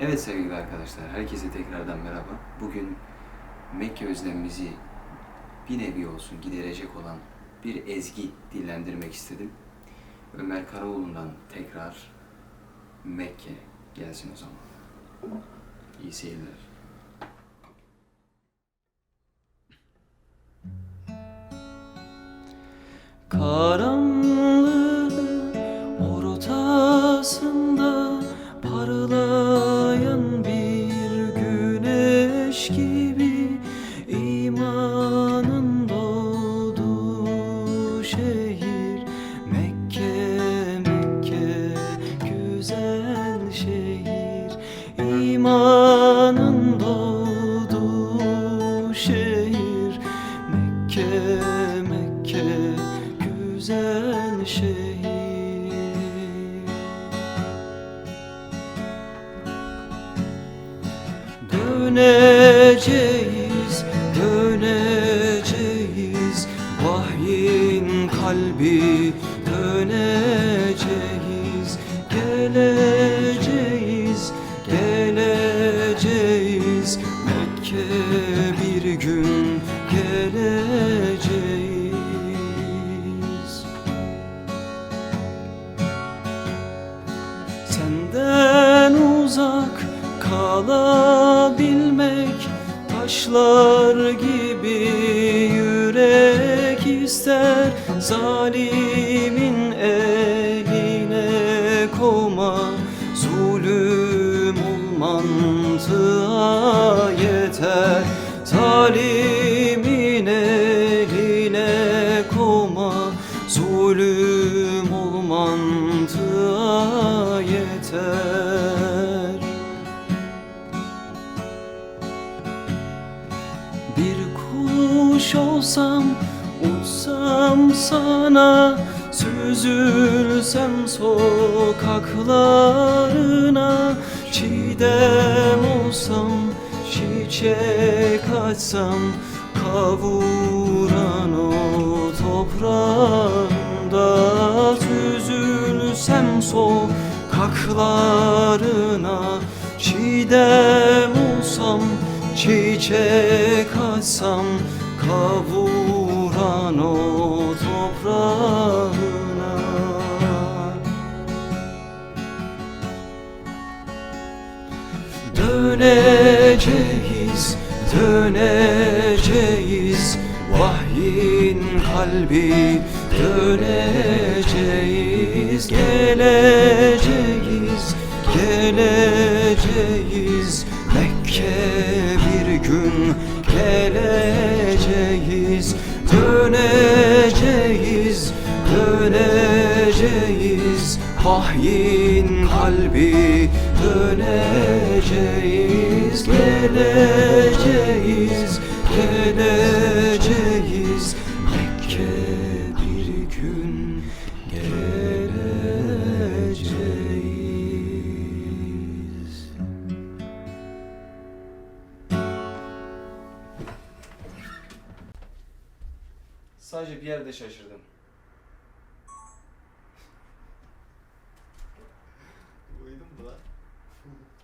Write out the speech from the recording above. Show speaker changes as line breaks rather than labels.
Evet sevgili arkadaşlar, herkese tekrardan merhaba. Bugün Mekke özlemimizi bir nevi olsun giderecek olan bir ezgi dillendirmek istedim. Ömer Karaoğlu'ndan tekrar Mekke gelsin o zaman. İyi seyirler. Karanlığın Mekke Mekke güzel şehir. Döneceğiz, döneceğiz Vahyin kalbi döneceğiz. Geleceğiz, geleceğiz Mekke bir gün geleceğiz kalabilmek Taşlar gibi yürek ister. Zalimin eline koma Zulüm ol mantığa yeter. Zalimin eline koma Zulüm ol mantığa yeter kuş olsam uçsam sana Süzülsem sokaklarına Çiğdem olsam çiçek açsam Kavuran o toprağında Süzülsem sokaklarına Çiğdem olsam çiçek açsam Kavuran o toprağına. Döneceğiz, döneceğiz Vahyin kalbi döneceğiz Geleceğiz, geleceğiz Mekke geleceğiz Döneceğiz, döneceğiz. Vahyin kalbi döneceğiz Geleceğiz, geleceğiz Sadece bir yerde şaşırdım. Uyudun mu lan?